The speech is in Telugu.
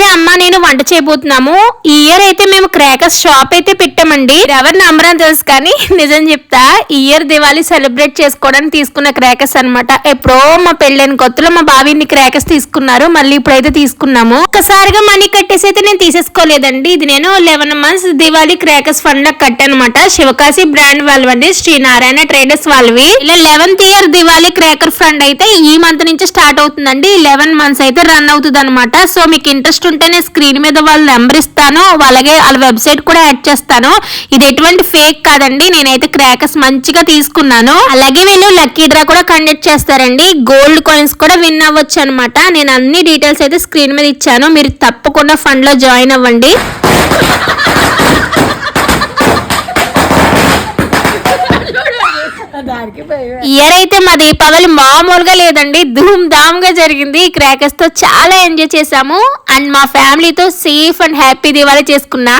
అయితే అమ్మ నేను వంట చేయబోతున్నాము. ఈ ఇయర్ అయితే మేము క్రాకర్స్ షాప్ అయితే పెట్టామండి. ఎవరు నమ్మరని తెలుసు కానీ నిజం చెప్తా ఈ ఇయర్ దివాళీ సెలబ్రేట్ చేసుకోవడానికి తీసుకున్న క్రాకర్స్ అన్నమాట. ఎప్పుడో మా పెళ్ళైన కొత్తలో మా బావిని క్రాకర్స్ తీసుకున్నారు మళ్ళీ ఇప్పుడైతే తీసుకున్నాము. ఒకసారిగా మనీ కట్టేసి అయితే నేను తీసేసుకోలేదండి. ఇది నేను లెవెన్ మంత్స్ దివాళీ క్రాకర్స్ ఫండ్లో కట్టానమాట. శివకాశి బ్రాండ్ వాళ్ళవండి శ్రీ నారాయణ ట్రేడర్స్ వాళ్ళవి. ఇలా eleventh year Diwali cracker fund అయితే ఈ మంత్ నుంచి స్టార్ట్ అవుతుందండి. లెవెన్ మంత్స్ అయితే రన్ అవుతుంది అనమాట సో మీకు ఇంట్రెస్ట్ ఉంటే నేను స్క్రీన్ మీద వాళ్ళ నెంబర్ ఇస్తాను. అలాగే వాళ్ళ వెబ్సైట్ కూడా యాడ్ చేస్తాను. ఇది ఎటువంటి ఫేక్ కాదండి. నేనైతే క్రాకర్స్ మంచిగా తీసుకున్నాను. అలాగే వీళ్ళు లక్కీ డ్రా కూడా కండక్ట్ చేస్తారండి. గోల్డ్ కాయిన్స్ కూడా విన్ అవ్వచ్చు అనమాట నేను అన్ని డీటెయిల్స్ అయితే స్క్రీన్ మీద ఇచ్చాను. మీరు తప్పకుండా ఫండ్లో జాయిన్ అవ్వండి. ఇయర్ అయితే మా దీపావళి మామూలుగా లేదండి. ధూమ్ ధామ్గా జరిగింది క్రాకర్స్తో చాలా ఎంజాయ్ చేసాము అండ్ మా ఫ్యామిలీతో సేఫ్ అండ్ హ్యాపీ దివాళీ చేసుకున్నా.